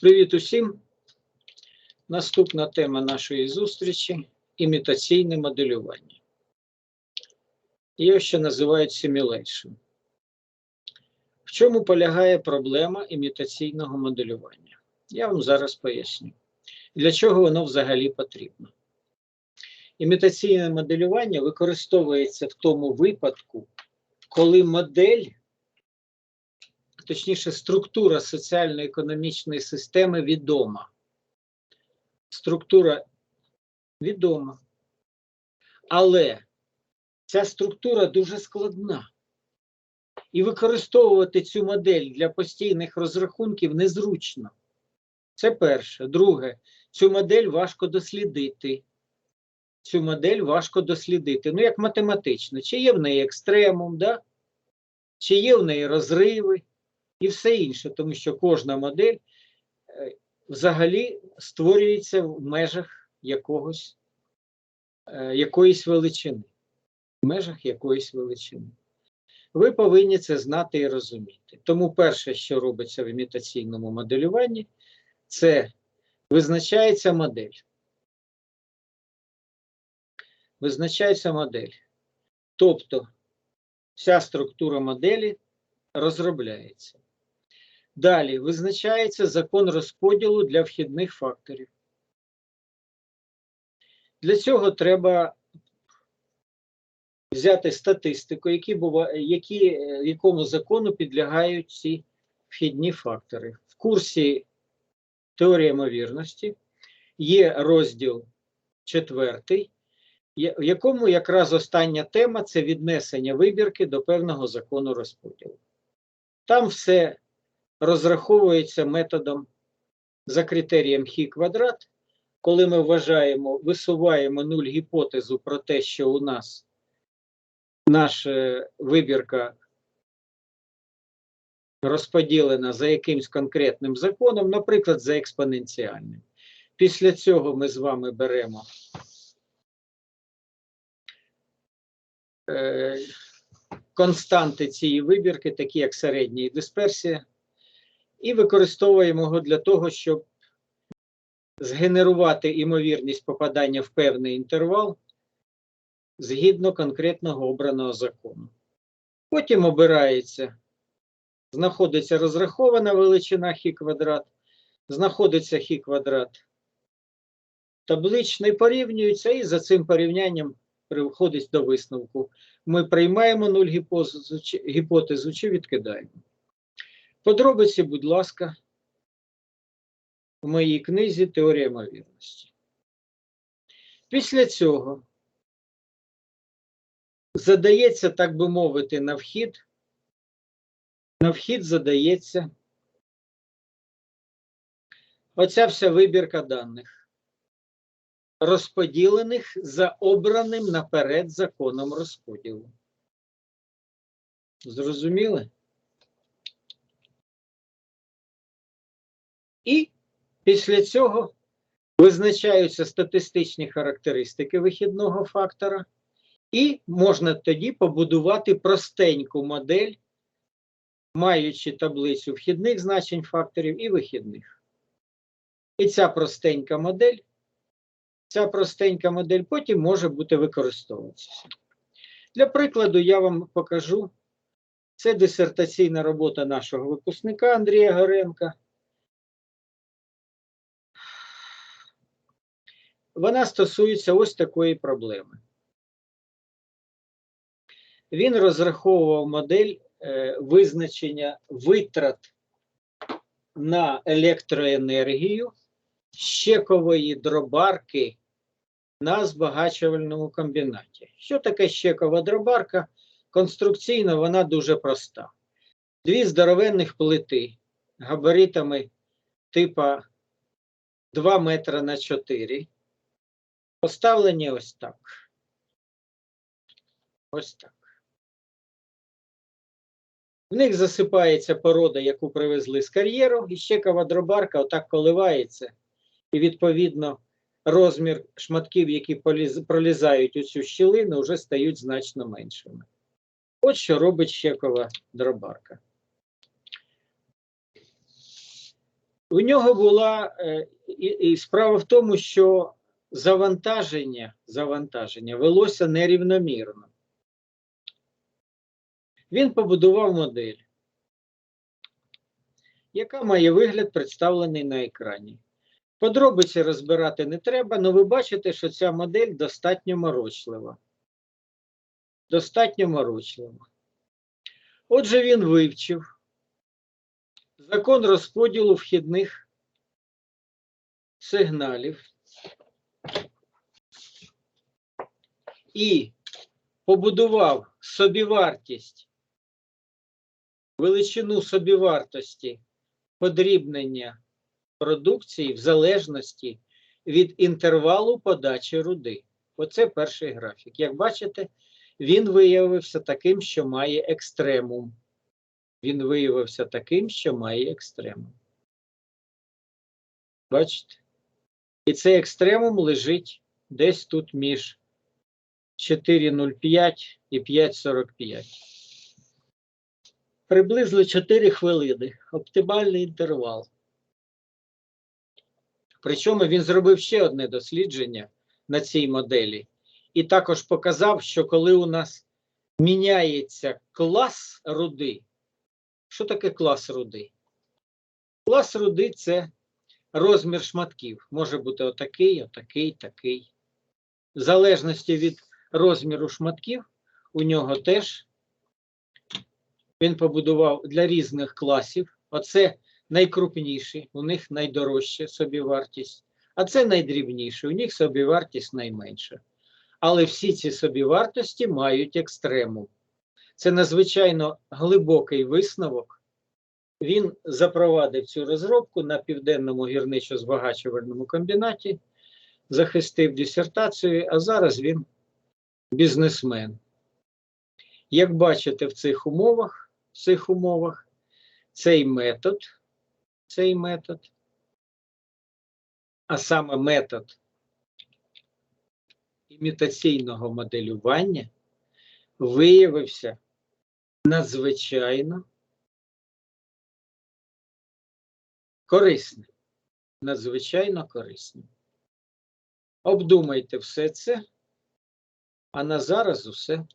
Привіт усім. Наступна тема нашої зустрічі імітаційне моделювання. Його ще називають simulation. В чому полягає проблема імітаційного моделювання? Я вам зараз поясню. Для чого воно взагалі потрібно. Імітаційне моделювання використовується в тому випадку, коли модель точніше, структура соціально-економічної системи відома. Структура відома. Але ця структура дуже складна. І використовувати цю модель для постійних розрахунків незручно. Це перше. Друге, цю модель важко дослідити. Цю модель важко дослідити. Ну, як математично, чи є в неї екстремум, да? чи є в неї розриви і все інше, тому що кожна модель е, взагалі створюється в межах якогось, е, якоїсь величини. В межах якоїсь величини. Ви повинні це знати і розуміти. Тому перше, що робиться в імітаційному моделюванні, це визначається модель. Визначається модель. Тобто вся структура моделі розробляється. Далі визначається закон розподілу для вхідних факторів. Для цього треба взяти статистику, які які, якому закону підлягають ці вхідні фактори. В курсі теорії ймовірності є розділ четвертий, в якому якраз остання тема це віднесення вибірки до певного закону розподілу. Там все розраховується методом за критерієм хі квадрат, коли ми вважаємо, висуваємо нуль гіпотезу про те, що у нас наша вибірка розподілена за якимсь конкретним законом, наприклад, за експоненціальним. Після цього ми з вами беремо константи цієї вибірки, такі як середня дисперсія, і використовуємо його для того, щоб згенерувати імовірність попадання в певний інтервал згідно конкретного обраного закону. Потім обирається, знаходиться розрахована величина хі квадрат, знаходиться хі квадрат табличний, порівнюється, і за цим порівнянням приходить до висновку. Ми приймаємо нуль гіпотезу, чи- відкидаємо. Подробиці, будь ласка, в моїй книзі Теорія ймовірності. Після цього задається, так би мовити, на вхід. На вхід задається оця вся вибірка даних, розподілених за обраним наперед законом розподілу. Зрозуміли? І після цього визначаються статистичні характеристики вихідного фактора, і можна тоді побудувати простеньку модель, маючи таблицю вхідних значень факторів і вихідних. І ця простенька модель, ця простенька модель потім може бути використовуватися. Для прикладу, я вам покажу. Це дисертаційна робота нашого випускника Андрія Горенка. Вона стосується ось такої проблеми. Він розраховував модель е, визначення витрат на електроенергію щекової дробарки на збагачувальному комбінаті. Що таке щекова дробарка? Конструкційно вона дуже проста. Дві здоровенних плити габаритами типа 2 метра на 4 поставлені ось так. Ось так. В них засипається порода, яку привезли з кар'єру, і щекова дробарка отак коливається. І, відповідно, розмір шматків, які пролізають у цю щілину, вже стають значно меншими. От що робить щекова дробарка. У нього була е, і, справа в тому, що завантаження, завантаження велося нерівномірно. Він побудував модель, яка має вигляд представлений на екрані. Подробиці розбирати не треба, але ви бачите, що ця модель достатньо морочлива. Достатньо морочлива. Отже, він вивчив закон розподілу вхідних сигналів і побудував собівартість, величину собівартості подрібнення продукції в залежності від інтервалу подачі руди. Оце перший графік. Як бачите, він виявився таким, що має екстремум. Він виявився таким, що має екстремум. Бачите? І цей екстремум лежить десь тут між 4,05 і 5,45. Приблизно 4 хвилини. Оптимальний інтервал. Причому він зробив ще одне дослідження на цій моделі. І також показав, що коли у нас міняється клас руди, що таке клас руди? Клас руди це розмір шматків. Може бути отакий, отакий, такий. В залежності від розміру шматків, у нього теж він побудував для різних класів. Оце найкрупніші, у них найдорожча собівартість, а це найдрібніші, у них собівартість найменша. Але всі ці собівартості мають екстремум. Це надзвичайно глибокий висновок. Він запровадив цю розробку на південному гірничо-збагачувальному комбінаті, захистив дисертацію, а зараз він бізнесмен. Як бачите, в цих умовах, в цих умовах цей метод, цей метод, а саме метод імітаційного моделювання виявився надзвичайно корисним. Надзвичайно корисним. Обдумайте все це, а на зараз усе.